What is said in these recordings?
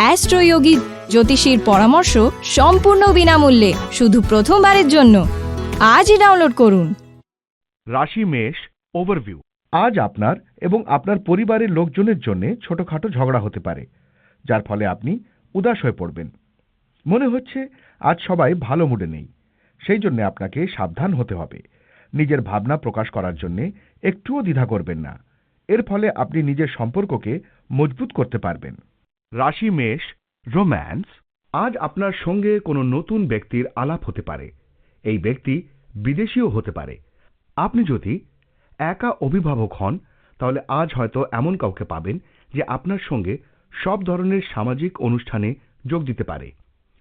অ্যাস্ট্রোয়োগী জ্যোতিষীর পরামর্শ সম্পূর্ণ বিনামূল্যে, শুধু প্রথমবারের জন্য। আজই ডাউনলোড করুন। রাশি মেষ ওভারভিউ আজ আপনার এবং আপনার পরিবারের লোকজনের জন্য ছোটখাটো ঝগড়া হতে পারে, যার ফলে আপনি উদাস হয়ে পড়বেন। মনে হচ্ছে আজ সবাই ভালো মুডে নেই, সেই জন্য আপনাকে সাবধান হতে হবে। নিজের ভাবনা প্রকাশ করার জন্য একটুও দ্বিধা করবেন না। এর ফলে আপনি নিজের সম্পর্ককে মজবুত করতে পারবেন। রাশি, মেষ, রোম্যান্স, আজ আপনার সঙ্গে কোনো নতুন ব্যক্তির আলাপ হতে পারে। এই ব্যক্তি বিদেশিও হতে পারে। আপনি যদি একা অভিভাবক হন, তাহলে আজ হয়তো এমন কাউকে পাবেন যে আপনার সঙ্গে সব ধরনের সামাজিক অনুষ্ঠানে যোগ দিতে পারে।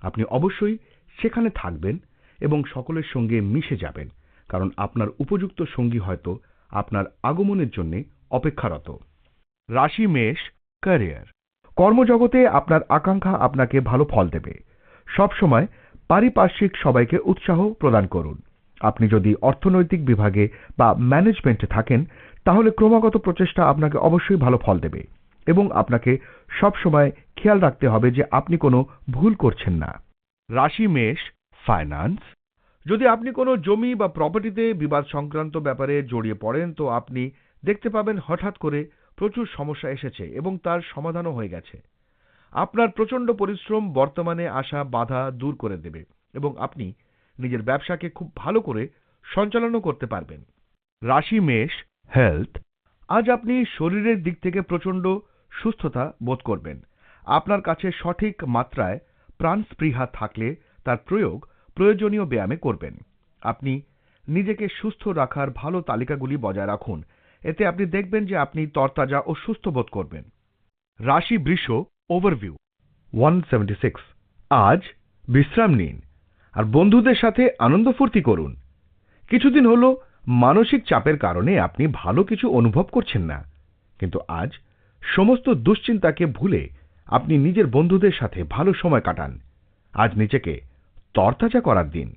আপনি অবশ্যই সেখানে থাকবেন এবং সকলের সঙ্গে মিশে যাবেন, কারণ আপনার উপযুক্ত সঙ্গী হয়তো আপনার আগমনের জন্য অপেক্ষারত। রাশি, মেষ, ক্যারিয়ার। কর্মজগতে আপনার আকাঙ্ক্ষা আপনাকে ভালো ফল দেবে। সবসময় পারিপার্শ্বিক সবাইকে উৎসাহ প্রদান করুন। আপনি যদি অর্থনৈতিক বিভাগে বা ম্যানেজমেন্টে থাকেন, তাহলে ক্রমাগত প্রচেষ্টা আপনাকে অবশ্যই ভালো ফল দেবে এবং আপনাকে সবসময় খেয়াল রাখতে হবে যে আপনি কোনো ভুল করছেন না। রাশি মেষ ফাইন্যান্স যদি আপনি কোনো জমি বা প্রপার্টিতে বিবাদ সংক্রান্ত ব্যাপারে জড়িয়ে পড়েন, তো আপনি দেখতে পাবেন হঠাৎ করে প্রচুর সমস্যা এসেছে এবং তার সমাধানও হয়ে গেছে। আপনার প্রচণ্ড পরিশ্রম বর্তমানে আসা বাধা দূর করে দেবে এবং আপনি নিজের ব্যবসাকে খুব ভালো করে সঞ্চালনও করতে পারবেন। রাশি মেষ হেলথ আজ আপনি শরীরের দিক থেকে প্রচণ্ড সুস্থতা বোধ করবেন। আপনার কাছে সঠিক মাত্রায় প্রাণস্পৃহা থাকলে তার প্রয়োগ প্রয়োজনীয় ব্যায়ামে করবেন। আপনি নিজেকে সুস্থ রাখার ভালো তালিকাগুলি বজায় রাখুন এতে আপনি দেখবেন যে আপনি তরতাজা ও সুস্থ বোধ করবেন। রাশি বৃষ ওভারভিউ। ওয়ান আজ বিশ্রাম নিন আর বন্ধুদের সাথে আনন্দ ফুর্তি করুন। কিছুদিন হলো, মানসিক চাপের কারণে আপনি ভালো কিছু অনুভব করছেন না। কিন্তু আজ সমস্ত দুশ্চিন্তাকে ভুলে আপনি নিজের বন্ধুদের সাথে ভালো সময় কাটান। আজ নিজেকে তরতাজা করার দিন।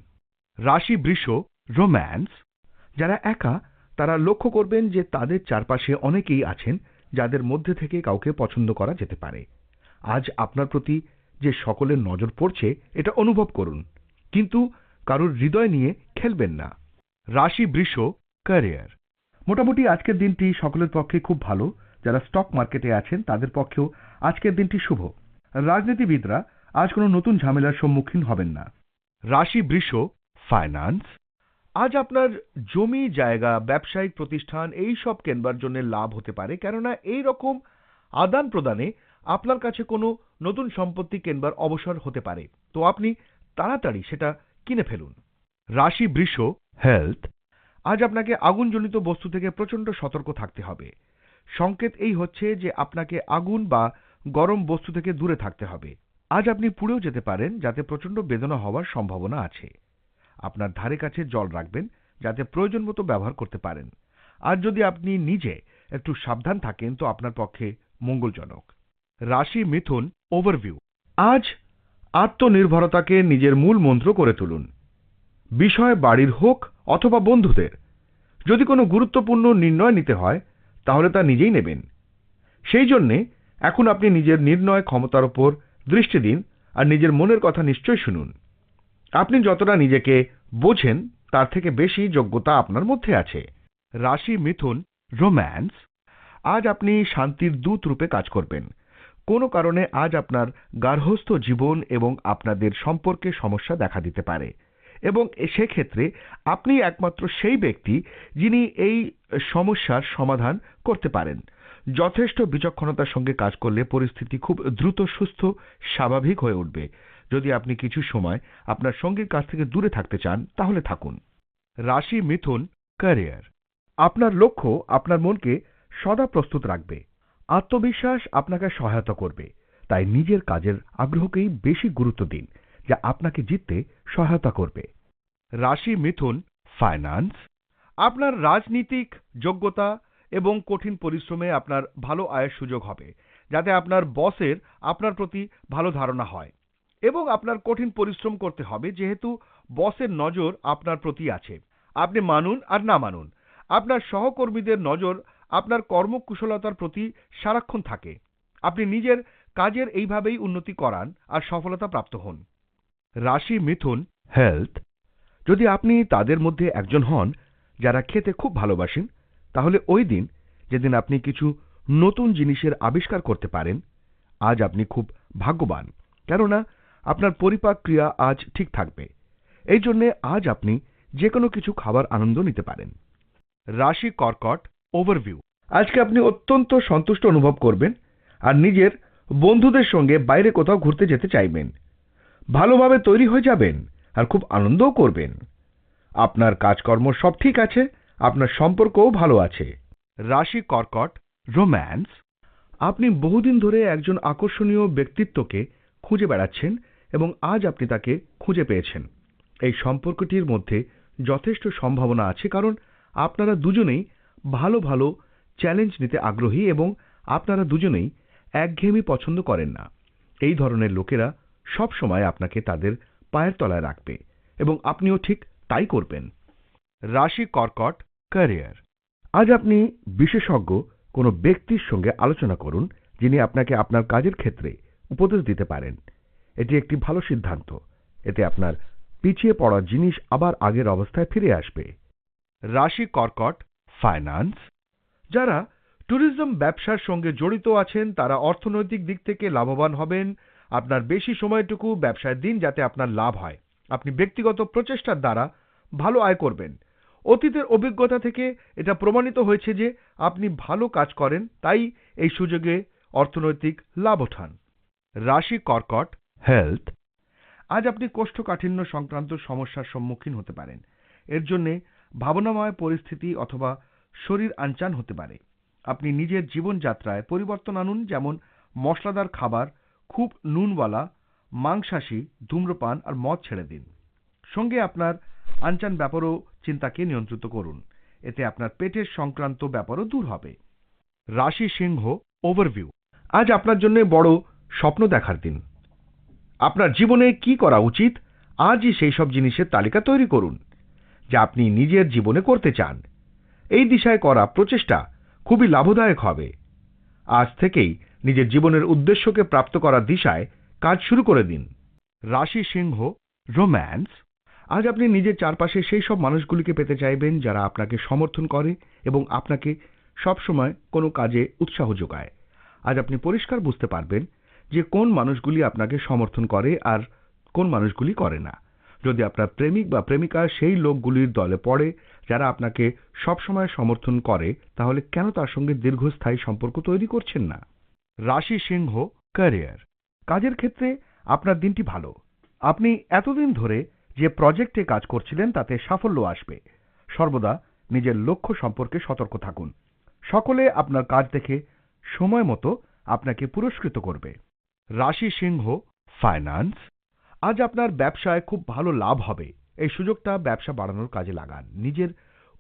রাশি বৃষ রোম্যান্স, যারা একা তারা লক্ষ্য করবেন যে তাদের চারপাশে অনেকেই আছেন যাদের মধ্যে থেকে কাউকে পছন্দ করা যেতে পারে। আজ আপনার প্রতি যে সকলের নজর পড়ছে, এটা অনুভব করুন। কিন্তু কারোর হৃদয় নিয়ে খেলবেন না। রাশি বৃষ, ক্যারিয়ার। মোটামুটি আজকের দিনটি সকলের পক্ষে খুব ভালো। যারা স্টক মার্কেটে আছেন, তাদের পক্ষেও আজকের দিনটি শুভ। রাজনীতিবিদরা আজ কোনো নতুন ঝামেলার সম্মুখীন হবেন না। রাশি বৃষ, ফাইন্যান্স। আজ আপনার জমি, জায়গা, ব্যবসায়িক প্রতিষ্ঠান এই সব কেনবার জন্য লাভ হতে পারে। কেননা এই রকম আদান প্রদানে আপনার কাছে কোনো নতুন সম্পত্তি কেনবার অবসর হতে পারে। তো আপনি তাড়াতাড়ি সেটা কিনে ফেলুন। রাশি বৃষ হেলথ, আজ আপনাকে আগুনজনিত বস্তু থেকে প্রচণ্ড সতর্ক থাকতে হবে। সংকেত এই হচ্ছে যে আপনাকে আগুন বা গরম বস্তু থেকে দূরে থাকতে হবে। আজ আপনি পুড়েও যেতে পারেন, যাতে প্রচণ্ড বেদনা হওয়ার সম্ভাবনা আছে। আপনার ধারে কাছে জল রাখবেন যাতে প্রয়োজন মতো ব্যবহার করতে পারেন। আর যদি আপনি নিজে একটু সাবধান থাকেন, তো আপনার পক্ষে মঙ্গলজনক। রাশি মিথুন ওভারভিউ আজ আত্মনির্ভরতাকে নিজের মূল মন্ত্র করে তুলুন। বিষয় বাড়ির হোক অথবা বন্ধুদের। যদি কোনো গুরুত্বপূর্ণ নির্ণয় নিতে হয়, তাহলে তা নিজেই নেবেন। সেই জন্যে এখন আপনি নিজের নির্ণয় ক্ষমতার উপর দৃষ্টি দিন আর নিজের মনের কথা নিশ্চয় শুনুন। আপনি যতটা নিজেকে বোঝেন, তার থেকে বেশি যোগ্যতা আপনার মধ্যে আছে। রাশি মিথুন, রোম্যান্স। আজ আপনি শান্তির দূত রূপে কাজ করবেন। কোনো কারণে আজ আপনার গার্হস্থ জীবন এবং আপনাদের সম্পর্কে সমস্যা দেখা দিতে পারে। এবং সেক্ষেত্রে আপনি একমাত্র সেই ব্যক্তি যিনি এই সমস্যার সমাধান করতে পারেন। যথেষ্ট বিচক্ষণতার সঙ্গে কাজ করলে পরিস্থিতি খুব দ্রুত সুস্থ, স্বাভাবিক হয়ে উঠবে। যদি আপনি কিছু সময় আপনার সঙ্গীর কাছ থেকে দূরে থাকতে চান, তাহলে থাকুন। রাশি মিথুন, ক্যারিয়ার। আপনার লক্ষ্য আপনার মনকে সদা প্রস্তুত রাখবে। আত্মবিশ্বাস আপনাকে সহায়তা করবে। তাই নিজের কাজের আগ্রহকেই বেশি গুরুত্ব দিন, যা আপনাকে জিততে সহায়তা করবে। রাশি মিথুন, ফাইন্যান্স। আপনার রাজনীতিক যোগ্যতা এবং কঠিন পরিশ্রমে আপনার ভালো আয়ের সুযোগ হবে, যাতে আপনার বসের আপনার প্রতি ভালো ধারণা হয়। এবং আপনার কঠিন পরিশ্রম করতে হবে, যেহেতু বসের নজর আপনার প্রতি আছে। আপনি মানুন আর না মানুন। আপনার সহকর্মীদের নজর আপনার কর্মকুশলতার প্রতি সারাক্ষণ থাকে। আপনি নিজের কাজের এইভাবেই উন্নতি করান আর সফলতা প্রাপ্ত হন। রাশি মিথুন হেলথ, যদি আপনি তাদের মধ্যে একজন হন যারা খেতে খুব ভালোবাসেন, তাহলে ওই দিন যেদিন আপনি কিছু নতুন জিনিসের আবিষ্কার করতে পারেন, আজ আপনি খুব ভাগ্যবান। কেননা আপনার পরিপাক ক্রিয়া আজ ঠিক থাকবে। এই জন্যে আজ আপনি যে কোনো কিছু খাবার আনন্দ নিতে পারেন। রাশি কর্কট ওভারভিউ। আজকে আপনি অত্যন্ত সন্তুষ্ট অনুভব করবেন আর নিজের বন্ধুদের সঙ্গে বাইরে কোথাও ঘুরতে যেতে চাইবেন। ভালোভাবে তৈরি হয়ে যাবেন আর খুব আনন্দও করবেন। আপনার কাজকর্ম সব ঠিক আছে, আপনার সম্পর্কও ভালো আছে। রাশি কর্কট রোম্যান্স। আপনি বহুদিন ধরে একজন আকর্ষণীয় ব্যক্তিত্বকে খুঁজে বেড়াচ্ছেন এবং আজ আপনি তাকে খুঁজে পেয়েছেন। এই সম্পর্কটির মধ্যে যথেষ্ট সম্ভাবনা আছে কারণ আপনারা দুজনেই ভালো ভালো চ্যালেঞ্জ নিতে আগ্রহী এবং আপনারা দুজনেই একঘেয়েমি পছন্দ করেন না। এই ধরনের লোকেরা সব সময় আপনাকে তাদের পায়ের তলায় রাখবে এবং আপনিও ঠিক তাই করবেন। রাশি কর্কট ক্যারিয়ার। আজ আপনি বিশেষজ্ঞ কোনো ব্যক্তির সঙ্গে আলোচনা করুন যিনি আপনাকে আপনার কাজের ক্ষেত্রে উপদেশ দিতে পারেন। এটি একটি ভালো সিদ্ধান্ত। এতে আপনার পিছিয়ে পড়া জিনিস আবার আগের অবস্থায় ফিরে আসবে। রাশি কর্কট ফাইন্যান্স যারা ট্যুরিজম ব্যবসার সঙ্গে জড়িত আছেন, তারা অর্থনৈতিক দিক থেকে লাভবান হবেন। আপনার বেশি সময়টুকু ব্যবসায় দিন যাতে আপনার লাভ হয়। আপনি ব্যক্তিগত প্রচেষ্টার দ্বারা ভালো আয় করবেন। অতীতের অভিজ্ঞতা থেকে এটা প্রমাণিত হয়েছে যে আপনি ভালো কাজ করেন, তাই এই সুযোগে অর্থনৈতিক লাভ ওঠান। রাশি কর্কট হেলথ আজ আপনি কোষ্ঠকাঠিন্য সংক্রান্ত সমস্যার সম্মুখীন হতে পারেন। এর জন্যে ভাবনাময় পরিস্থিতি অথবা শরীর আনচান হতে পারে। আপনি নিজের জীবনযাত্রায় পরিবর্তন আনুন, যেমন মশলাদার খাবার, খুব নুনওয়ালা, মাংসাশী, ধূম্রপান আর মদ ছেড়ে দিন। সঙ্গে আপনার আনচান ব্যাপারও চিন্তাকে নিয়ন্ত্রিত করুন। এতে আপনার পেটের সংক্রান্ত ব্যাপারও দূর হবে। রাশি সিংহ ওভারভিউ আজ আপনার জন্য বড় স্বপ্ন দেখার দিন। আপনার জীবনে কি করা উচিত? আজই সেই সব জিনিসের তালিকা তৈরি করুন, যা আপনি নিজের জীবনে করতে চান। এই দিশায় করা প্রচেষ্টা খুবই লাভদায়ক হবে। আজ থেকেই নিজের জীবনের উদ্দেশ্যকে প্রাপ্ত করার দিশায় কাজ শুরু করে দিন। রাশি সিংহ, রোম্যান্স। আজ আপনি নিজের চারপাশে সেই সব মানুষগুলিকে পেতে চাইবেন, যারা আপনাকে সমর্থন করে এবং আপনাকে সবসময় কোনো কাজে উৎসাহ যোগায়। আজ আপনি পরিষ্কার বুঝতে পারবেন যে কোন মানুষগুলি আপনাকে সমর্থন করে আর কোন মানুষগুলি করে না। যদি আপনার প্রেমিক বা প্রেমিকা সেই লোকগুলির দলে পড়ে, যারা আপনাকে সবসময় সমর্থন করে, তাহলে কেন তার সঙ্গে দীর্ঘস্থায়ী সম্পর্ক তৈরি করছেন না? রাশি সিংহ, ক্যারিয়ার। কাজের ক্ষেত্রে আপনার দিনটি ভালো। আপনি এতদিন ধরে যে প্রজেক্টে কাজ করছিলেন, তাতে সাফল্য আসবে। সর্বদা নিজের লক্ষ্য সম্পর্কে সতর্ক থাকুন। সকলে আপনার কাজ দেখে সময় মতো আপনাকে পুরস্কৃত করবে। রাশি সিংহ ফাইন্যান্স আজ আপনার ব্যবসায় খুব ভালো লাভ হবে। এই সুযোগটা ব্যবসা বাড়ানোর কাজে লাগান। নিজের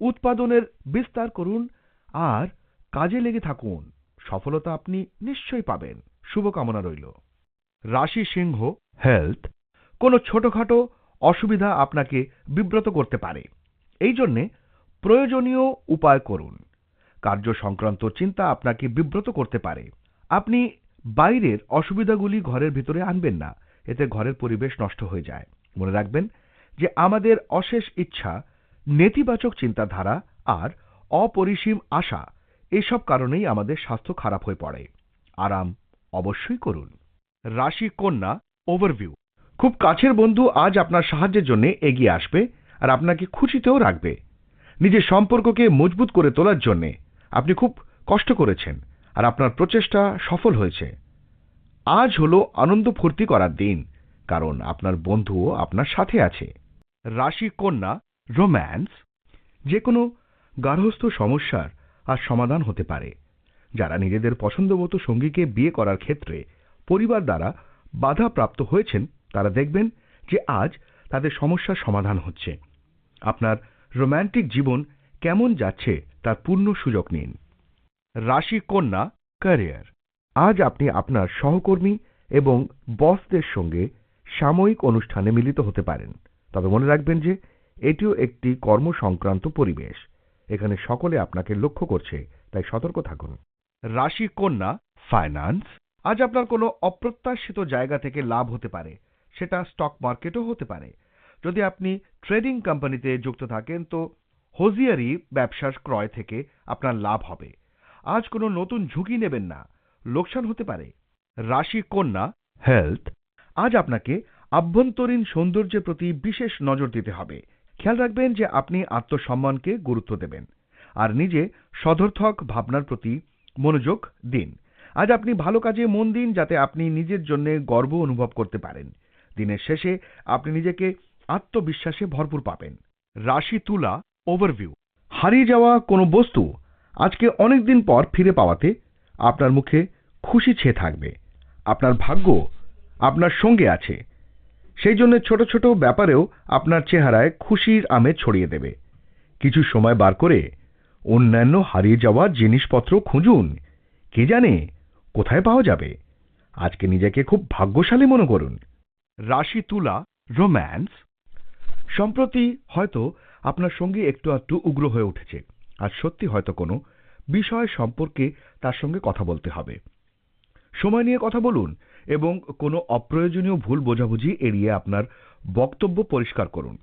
উৎপাদনের বিস্তার করুন আর কাজে লেগে থাকুন। সফলতা আপনি নিশ্চয়ই পাবেন। শুভকামনা রইল। রাশি সিংহ হেলথ কোনো ছোটখাটো অসুবিধা আপনাকে বিব্রত করতে পারে। এই জন্যে প্রয়োজনীয় উপায় করুন। কার্য সংক্রান্ত চিন্তা আপনাকে বিব্রত করতে পারে। আপনি বাইরের অসুবিধাগুলি ঘরের ভিতরে আনবেন না, এতে ঘরের পরিবেশ নষ্ট হয়ে যায়। মনে রাখবেন যে আমাদের অশেষ ইচ্ছা, নেতিবাচক চিন্তাধারা আর অপরিসীম আশা, এসব কারণেই আমাদের স্বাস্থ্য খারাপ হয়ে পড়ে। আরাম অবশ্যই করুন। রাশি কন্যা ওভারভিউ খুব কাছের বন্ধু আজ আপনার সাহায্যের জন্য এগিয়ে আসবে আর আপনাকে খুশিতেও রাখবে। নিজের সম্পর্ককে মজবুত করে তোলার জন্যে আপনি খুব কষ্ট করেছেন। আর আপনার প্রচেষ্টা সফল হয়েছে। আজ হলো আনন্দ ফুর্তি করার দিন, কারণ আপনার বন্ধুও আপনার সাথে আছে। রাশি কন্যা, রোম্যান্স যে কোনো গার্হস্থ্য সমস্যার আর সমাধান হতে পারে। যারা নিজেদের পছন্দমতো সঙ্গীকে বিয়ে করার ক্ষেত্রে পরিবার দ্বারা বাধা প্রাপ্ত হয়েছেন, তারা দেখবেন যে আজ তাদের সমস্যার সমাধান হচ্ছে। আপনার রোম্যান্টিক জীবন কেমন যাচ্ছে, তার পূর্ণ সুযোগ নিন। রাশি কন্যা, ক্যারিয়ার। আজ আপনি আপনার সহকর্মী এবং বসদের সঙ্গে সাময়িক অনুষ্ঠানে মিলিত হতে পারেন। তবে মনে রাখবেন যে, এটিও একটি কর্মসংক্রান্ত পরিবেশ। এখানে সকলে আপনাকে লক্ষ্য করছে, তাই সতর্ক থাকুন। রাশি কন্যা, ফাইন্যান্স। আজ আপনার কোনো অপ্রত্যাশিত জায়গা থেকে লাভ হতে পারে। সেটা স্টক মার্কেটও হতে পারে। যদি আপনি ট্রেডিং কোম্পানিতে যুক্ত থাকেন, তো হোজিয়ারি ব্যবসার ক্রয় থেকে আপনার লাভ হবে। আজ কোনো নতুন ঝুঁকি নেবেন না। লোকসান হতে পারে। রাশি কন্যা হেলথ আজ আপনাকে আভ্যন্তরীণ সৌন্দর্যের প্রতি বিশেষ নজর দিতে হবে। খেয়াল রাখবেন যে আপনি আত্মসম্মানকে গুরুত্ব দেবেন আর নিজে সদর্থক ভাবনার প্রতি মনোযোগ দিন। আজ আপনি ভালো কাজে মন দিন যাতে আপনি নিজের জন্য গর্ব অনুভব করতে পারেন। দিনের শেষে আপনি নিজেকে আত্মবিশ্বাসে ভরপুর পাবেন। রাশি তুলা ওভারভিউ হারিয়ে যাওয়া কোনো বস্তু আজকে অনেক দিন পর ফিরে পাওয়াতে আপনার মুখে খুশি ছেয়ে থাকবে। আপনার ভাগ্য আপনার সঙ্গে আছে। সেই জন্য ছোট ছোট ব্যাপারেও আপনার চেহারায় খুশির আমেজ ছড়িয়ে দেবে। কিছু সময় বার করে অন্যান্য হারিয়ে যাওয়া জিনিসপত্র খুঁজুন। কে জানে কোথায় পাওয়া যাবে। আজকে নিজেকে খুব ভাগ্যশালী মনে করুন। রাশি তুলা, রোম্যান্স। সম্প্রতি হয়তো আপনার সঙ্গে একটু একটু উগ্র হয়ে উঠেছে। আর সত্যি হয়তো কোনো বিষয় সম্পর্কে তার সঙ্গে কথা বলতে হবে। সময় নিয়ে কথা বলুন এবং কোনো অপ্রয়োজনীয় ভুল বোঝাবুঝি এড়িয়ে আপনার বক্তব্য পরিষ্কার করুন।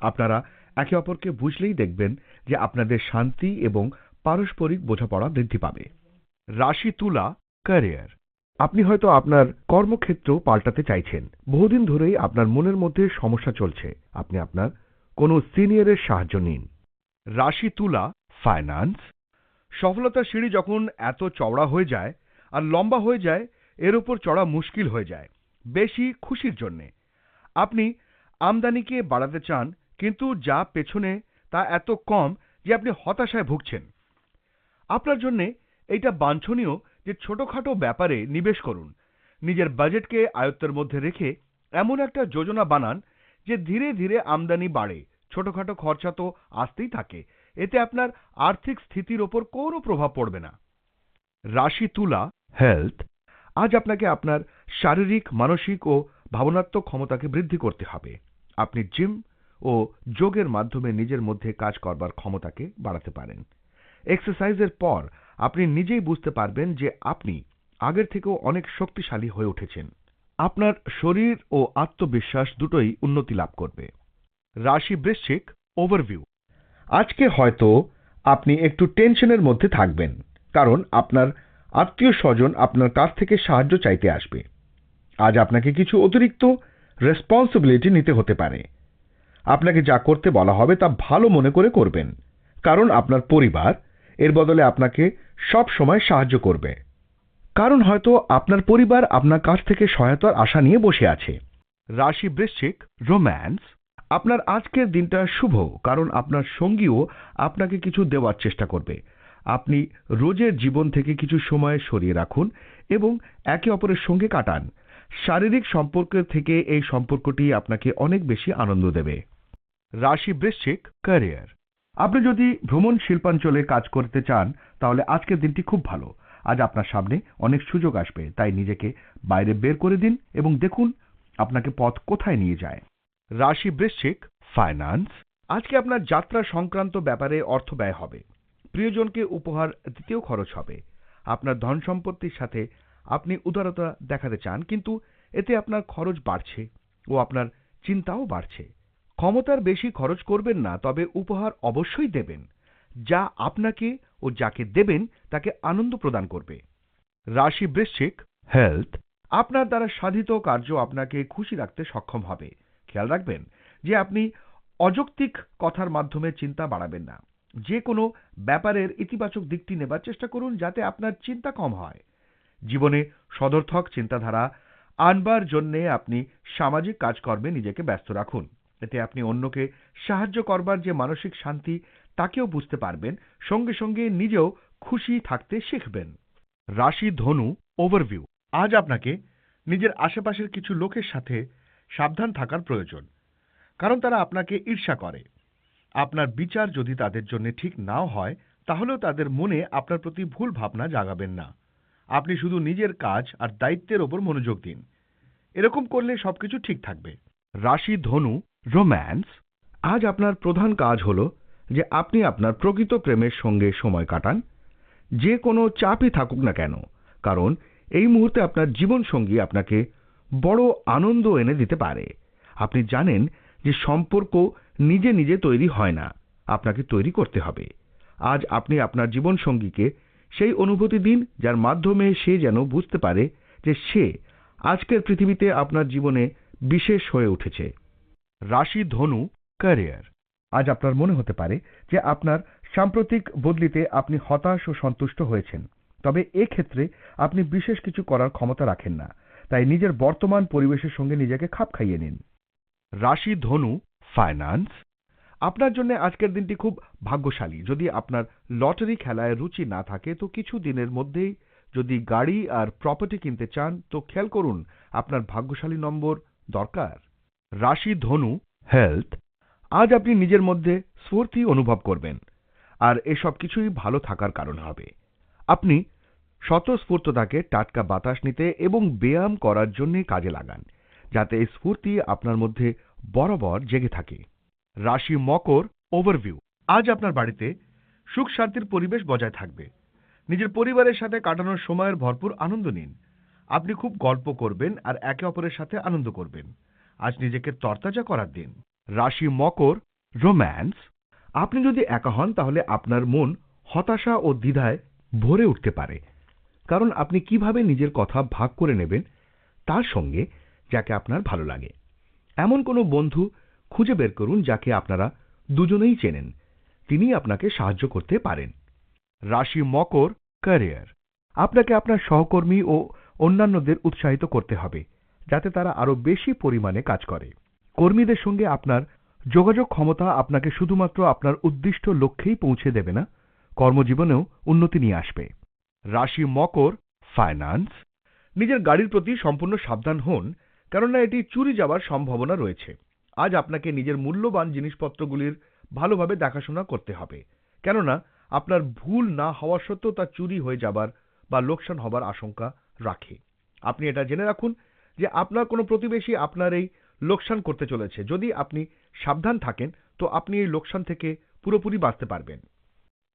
আপনারা একে অপরকে বুঝলেই দেখবেন যে আপনাদের শান্তি এবং পারস্পরিক বোঝাপড়া বৃদ্ধি পাবে। রাশি তুলা, ক্যারিয়ার। আপনি হয়তো আপনার কর্মক্ষেত্র পাল্টাতে চাইছেন। বহুদিন ধরেই আপনার মনের মধ্যে সমস্যা চলছে। আপনি আপনার কোনো সিনিয়রের সাহায্য নিন। রাশি তুলা ফাইন্যান্স সফলতার সিঁড়ি যখন এত চওড়া হয়ে যায় আর লম্বা হয়ে যায়, এর উপর চড়া মুশকিল হয়ে যায়, বেশি খুশির জন্যে। আপনি আমদানিকে বাড়াতে চান, কিন্তু যা পেছনে তা এত কম যে আপনি হতাশায় ভুগছেন। আপনার জন্যে এইটা বাঞ্ছনীয় যে ছোটখাটো ব্যাপারে নিবেশ করুন। নিজের বাজেটকে আয়ত্তের মধ্যে রেখে এমন একটা যোজনা বানান যে ধীরে ধীরে আমদানি বাড়ে। ছোটখাটো খরচা তো আসতেই থাকে। এতে আপনার আর্থিক স্থিতির ওপর কোনো প্রভাব পড়বে না। রাশি তুলা হেলথ আজ আপনাকে আপনার শারীরিক, মানসিক ও ভাবনাত্মক ক্ষমতাকে বৃদ্ধি করতে হবে। আপনি জিম ও যোগের মাধ্যমে নিজের মধ্যে কাজ করবার ক্ষমতাকে বাড়াতে পারেন। এক্সারসাইজের পর আপনি নিজেই বুঝতে পারবেন যে আপনি আগের থেকেও অনেক শক্তিশালী হয়ে উঠেছেন। আপনার শরীর ও আত্মবিশ্বাস দুটোই উন্নতি লাভ করবে। রাশি বৃশ্চিক ওভারভিউ আজকে হয়তো আপনি একটু টেনশনের মধ্যে থাকবেন, কারণ আপনার আত্মীয় স্বজন আপনার কাছ থেকে সাহায্য চাইতে আসবে। আজ আপনাকে কিছু অতিরিক্ত রেসপন্সিবিলিটি নিতে হতে পারে। আপনাকে যা করতে বলা হবে তা ভালো মনে করে করবেন, কারণ আপনার পরিবার এর বদলে আপনাকে সব সময় সাহায্য করবে। কারণ হয়তো আপনার পরিবার আপনার কাছ থেকে সহায়তার আশা নিয়ে বসে আছে। রাশি বৃশ্চিক রোম্যান্স আপনার আজকের দিনটা শুভ, কারণ আপনার সঙ্গীও আপনাকে কিছু দেওয়ার চেষ্টা করবে। আপনি রোজের জীবন থেকে কিছু সময় সরিয়ে রাখুন এবং একে অপরের সঙ্গে কাটান। শারীরিক সম্পর্কের থেকে এই সম্পর্কটি আপনাকে অনেক বেশি আনন্দ দেবে। রাশি বৃশ্চিক ক্যারিয়ার আপনি যদি ভ্রমণ শিল্পাঞ্চলে কাজ করতে চান, তাহলে আজকের দিনটি খুব ভালো। আজ আপনার সামনে অনেক সুযোগ আসবে, তাই নিজেকে বাইরে বের করে দিন এবং দেখুন আপনাকে পথ কোথায় নিয়ে যায়। রাশি বৃশ্চিক ফাইন্যান্স আজকে আপনার যাত্রা সংক্রান্ত ব্যাপারে অর্থ ব্যয় হবে। প্রিয়জনকে উপহার দিতেও খরচ হবে। আপনার ধন সম্পত্তির সাথে আপনি উদারতা দেখাতে চান, কিন্তু এতে আপনার খরচ বাড়ছে ও আপনার চিন্তাও বাড়ছে। ক্ষমতার বেশি খরচ করবেন না, তবে উপহার অবশ্যই দেবেন। যা আপনাকে ও যাকে দেবেন, তাকে আনন্দ প্রদান করবে। রাশি বৃশ্চিক হেলথ আপনার দ্বারা সাধিত কার্য আপনাকে খুশি রাখতে সক্ষম হবে। খেয়াল রাখবেন যে আপনি অযৌক্তিক কথার মাধ্যমে চিন্তা বাড়াবেন না। যে কোনো ব্যাপারের ইতিবাচক দিকটি নেবার চেষ্টা করুন যাতে আপনার চিন্তা কম হয়। জীবনে সদর্থক চিন্তাধারা আনবার জন্যে আপনি সামাজিক কাজকর্মে নিজেকে ব্যস্ত রাখুন। এতে আপনি অন্যকে সাহায্য করবার যে মানসিক শান্তি, তাকেও বুঝতে পারবেন, সঙ্গে সঙ্গে নিজেও খুশি থাকতে শিখবেন। রাশি ধনু ওভারভিউ আজ আপনাকে নিজের আশেপাশের কিছু লোকের সাথে সাবধান থাকার প্রয়োজন। কারণ তারা আপনাকে ঈর্ষা করে। আপনার বিচার যদি তাদের জন্য ঠিক নাও হয়, তাহলেও তাদের মনে আপনার প্রতি ভুল ভাবনা জাগাবেন না। আপনি শুধু নিজের কাজ আর দায়িত্বের ওপর মনোযোগ দিন। এরকম করলে সবকিছু ঠিক থাকবে। রাশি, ধনু, রোম্যান্স, আজ আপনার প্রধান কাজ হল যে আপনি আপনার প্রকৃত প্রেমের সঙ্গে সময় কাটান। যে কোনো চাপই থাকুক না কেন, কারণ এই মুহূর্তে আপনার জীবনসঙ্গী আপনাকে বড় আনন্দ এনে দিতে পারে। আপনি জানেন যে সম্পর্ক নিজে নিজে তৈরি হয় না, আপনাকে তৈরি করতে হবে। আজ আপনি আপনার জীবনসঙ্গীকে সেই অনুভূতি দিন যার মাধ্যমে সে যেন বুঝতে পারে যে সে আজকের পৃথিবীতে আপনার জীবনে বিশেষ হয়ে উঠেছে। রাশি ধনু ক্যারিয়ার আজ আপনার মনে হতে পারে যে আপনার সাম্প্রতিক বদলিতে আপনি হতাশ ও সন্তুষ্ট হয়েছেন, তবে এক্ষেত্রে আপনি বিশেষ কিছু করার ক্ষমতা রাখেন না। তাই নিজের বর্তমান পরিবেশের সঙ্গে নিজেকে খাপ খাইয়ে নিন। রাশি ধনু ফাইন্যান্স আপনার জন্য আজকের দিনটি খুব ভাগ্যশালী। যদি আপনার লটারি খেলায় রুচি না থাকে, তো কিছু দিনের মধ্যেই যদি গাড়ি আর প্রপার্টি কিনতে চান, তো খেয়াল করুন আপনার ভাগ্যশালী নম্বর দরকার। রাশি ধনু হেলথ আজ আপনি নিজের মধ্যে স্ফূর্তি অনুভব করবেন, আর এসব কিছুই ভালো থাকার কারণ হবে। আপনি স্বতঃস্ফূর্ততাকে টাটকা বাতাস নিতে এবং ব্যায়াম করার জন্য কাজে লাগান, যাতে স্ফূর্তি আপনার মধ্যে বরাবর জেগে থাকে। রাশি মকর ওভারভিউ। আজ আপনার বাড়িতে সুখ শান্তির পরিবেশ বজায় থাকবে। নিজের পরিবারের সাথে কাটানোর সময়ের ভরপুর আনন্দ নিন। আপনি খুব গল্প করবেন আর একে অপরের সাথে আনন্দ করবেন। আজ নিজেকে তরতাজা করার দিন। রাশি মকর রোম্যান্স। আপনি যদি একা হন, তাহলে আপনার মন হতাশা ও দ্বিধায় ভরে উঠতে পারে। কারণ আপনি কীভাবে নিজের কথা ভাগ করে নেবেন তার সঙ্গে যাকে আপনার ভালো লাগে। এমন কোনো বন্ধু খুঁজে বের করুন যাকে আপনারা দুজনেই চেনেন। তিনি আপনাকে সাহায্য করতে পারেন। রাশি মকর ক্যারিয়ার। আপনাকে আপনার সহকর্মী ও অন্যান্যদের উৎসাহিত করতে হবে, যাতে তারা আরও বেশি পরিমাণে কাজ করে। কর্মীদের সঙ্গে আপনার যোগাযোগ ক্ষমতা আপনাকে শুধুমাত্র আপনার উদ্দিষ্ট লক্ষ্যেই পৌঁছে দেবে না, কর্মজীবনেও উন্নতি নিয়ে আসবে। রাশি মকর ফাইন্যান্স নিজের গাড়ির প্রতি সম্পূর্ণ সাবধান হন, কেননা এটি চুরি যাওয়ার সম্ভাবনা রয়েছে। আজ আপনাকে নিজের মূল্যবান জিনিসপত্রগুলির ভালোভাবে দেখাশোনা করতে হবে, কেননা আপনার ভুল না হওয়া সত্ত্বেও তা চুরি হয়ে যাবার বা লোকসান হবার আশঙ্কা রাখে। আপনি এটা জেনে রাখুন যে আপনার কোনো প্রতিবেশী আপনার এই লোকসান করতে চলেছে। যদি আপনি সাবধান থাকেন, তো আপনি এই লোকসান থেকে পুরোপুরি বাঁচতে পারবেন।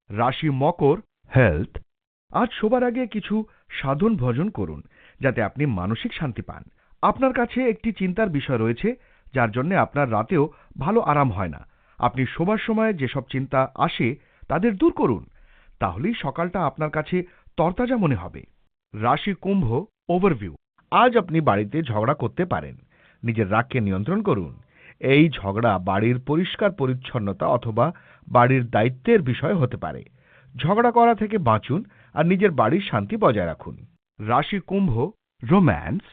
রাশি মকর হেলথ আজ শোবার আগে কিছু সাধন ভজন করুন, যাতে আপনি মানসিক শান্তি পান। আপনার কাছে একটি চিন্তার বিষয় রয়েছে, যার জন্য আপনার রাতেও ভালো আরাম হয় না। আপনি শোবার সময় যেসব চিন্তা আসে, তাদের দূর করুন। তাহলেই সকালটা আপনার কাছে তরতাজা মনে হবে। রাশি কুম্ভ ওভারভিউ আজ আপনি বাড়িতে ঝগড়া করতে পারেন। নিজের রাগকে নিয়ন্ত্রণ করুন। এই ঝগড়া বাড়ির পরিষ্কার পরিচ্ছন্নতা অথবা বাড়ির দায়িত্বের বিষয় হতে পারে। ঝগড়া করা থেকে বাঁচুন আর নিজের বাড়ির শান্তি বজায় রাখুন। রাশি কুম্ভ রোম্যান্স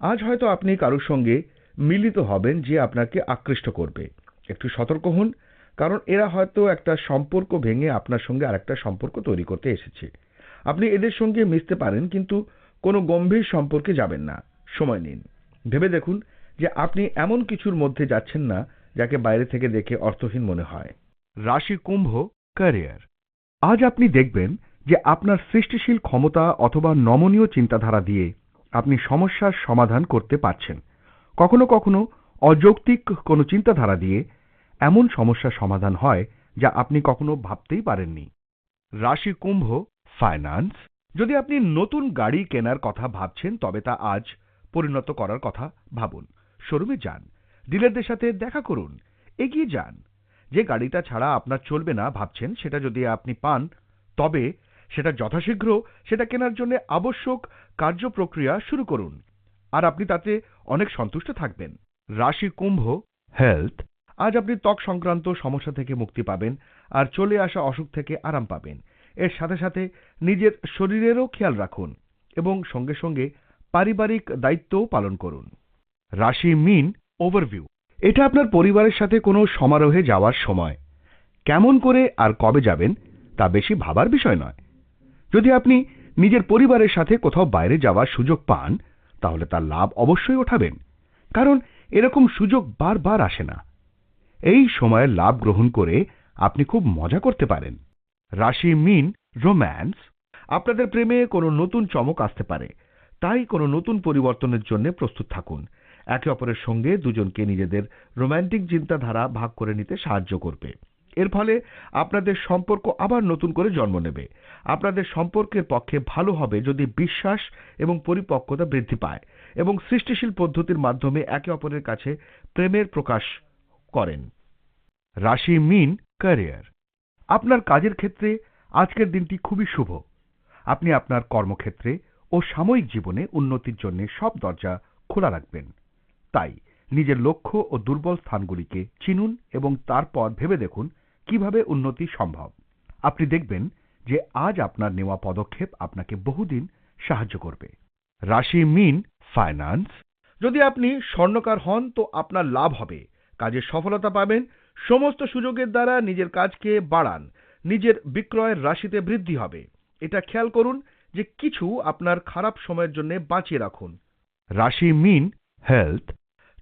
আজ হয়তো আপনি কারোর সঙ্গে মিলিত হবেন যে আপনাকে আকৃষ্ট করবে। একটু সতর্ক হন, কারণ এরা হয়তো একটা সম্পর্ক ভেঙে আপনার সঙ্গে আরেকটা সম্পর্ক তৈরি করতে এসেছে। আপনি এদের সঙ্গে মিশতে পারেন, কিন্তু কোনো গম্ভীর সম্পর্কে যাবেন না। সময় নিন। ভেবে দেখুন যে আপনি এমন কিছুর মধ্যে যাচ্ছেন না, যাকে বাইরে থেকে দেখে অর্থহীন মনে হয়। রাশি কুম্ভ ক্যারিয়ার আজ আপনি দেখবেন যে আপনার সৃষ্টিশীল ক্ষমতা অথবা নমনীয় চিন্তাধারা দিয়ে আপনি সমস্যার সমাধান করতে পারছেন। কখনো কখনো অযৌক্তিক কোনো চিন্তাধারা দিয়ে এমন সমস্যার সমাধান হয় যা আপনি কখনো ভাবতেই পারেননি। রাশি কুম্ভ ফাইন্যান্স যদি আপনি নতুন গাড়ি কেনার কথা ভাবছেন, তবে তা আজ পরিণত করার কথা ভাবুন। শোরুমে যান। ডিলারদের সাথে দেখা করুন। এগিয়ে যান। যে গাড়িটা ছাড়া আপনার চলবে না ভাবছেন, সেটা যদি আপনি পান, তবে সেটা যথাশীঘ্র সেটা কেনার জন্য আবশ্যক কার্যপ্রক্রিয়া শুরু করুন। আর আপনি তাতে অনেক সন্তুষ্ট থাকবেন। রাশি কুম্ভ হেলথ আজ আপনি ত্বক সংক্রান্ত সমস্যা থেকে মুক্তি পাবেন আর চলে আসা অসুখ থেকে আরাম পাবেন। এর সাথে সাথে নিজের শরীরেরও খেয়াল রাখুন এবং সঙ্গে সঙ্গে পারিবারিক দায়িত্বও পালন করুন। রাশি মিন ওভারভিউ এটা আপনার পরিবারের সাথে কোনো সমারোহে যাওয়ার সময়। কেমন করে আর কবে যাবেন তা বেশি ভাবার বিষয় নয়। যদি আপনি নিজের পরিবারের সাথে কোথাও বাইরে যাওয়ার সুযোগ পান, তাহলে তার লাভ অবশ্যই ওঠাবেন। কারণ এরকম সুযোগ বারবার আসে না। এই সময়ের লাভ গ্রহণ করে আপনি খুব মজা করতে পারেন। রাশি মিন, রোম্যান্স। আপনাদের প্রেমে কোনো নতুন চমক আসতে পারে। তাই কোনো নতুন পরিবর্তনের জন্য প্রস্তুত থাকুন। একে অপরের সঙ্গে দুজনকে নিজেদের রোম্যান্টিক চিন্তাধারা ভাগ করে নিতে সাহায্য করবে। এর ফলে আপনাদের সম্পর্ক আবার নতুন করে জন্ম নেবে। আপনাদের সম্পর্কের পক্ষে ভালো হবে যদি বিশ্বাস এবং পরিপক্কতা বৃদ্ধি পায় এবং সৃষ্টিশীল পদ্ধতির মাধ্যমে একে অপরের কাছে প্রেমের প্রকাশ করেন। রাশি মিন ক্যারিয়ার আপনার কাজের ক্ষেত্রে আজকের দিনটি খুবই শুভ। আপনি আপনার কর্মক্ষেত্রে ও সাময়িক জীবনে উন্নতির জন্য সব দরজা খোলা রাখবেন। তাই নিজের লক্ষ্য ও দুর্বল স্থানগুলিকে চিনুন এবং তারপর ভেবে দেখুন কীভাবে উন্নতি সম্ভব? আপনি দেখবেন যে আজ আপনার নেওয়া পদক্ষেপ আপনাকে বহুদিন সাহায্য করবে। রাশি মিন ফাইন্যান্স। যদি আপনি স্বর্ণকার হন তো আপনার লাভ হবে। কাজে সফলতা পাবেন, সমস্ত সুযোগের দ্বারা নিজের কাজকে বাড়ান, নিজের বিক্রয়ের রাশিতে বৃদ্ধি হবে। এটা খেয়াল করুন যে কিছু আপনার খারাপ সময়ের জন্য বাঁচিয়ে রাখুন। রাশি মিন হেলথ।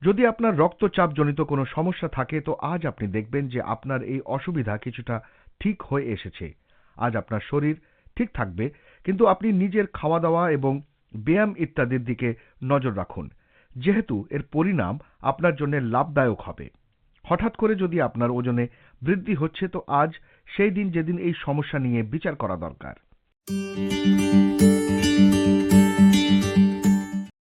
যদি আপনার রক্তচাপজনিত কোনো সমস্যা থাকে, তো আজ আপনি দেখবেন যে আপনার এই অসুবিধা কিছুটা ঠিক হয়ে এসেছে। আজ আপনার শরীর ঠিক থাকবে, কিন্তু আপনি নিজের খাওয়া দাওয়া এবং ব্যায়াম ইত্যাদির দিকে নজর রাখুন। যেহেতু এর পরিণাম আপনার জন্য লাভদায়ক হবে। হঠাৎ করে যদি আপনার ওজনে বৃদ্ধি হচ্ছে, তো আজ সেই দিন যেদিন এই সমস্যা নিয়ে বিচার করা দরকার।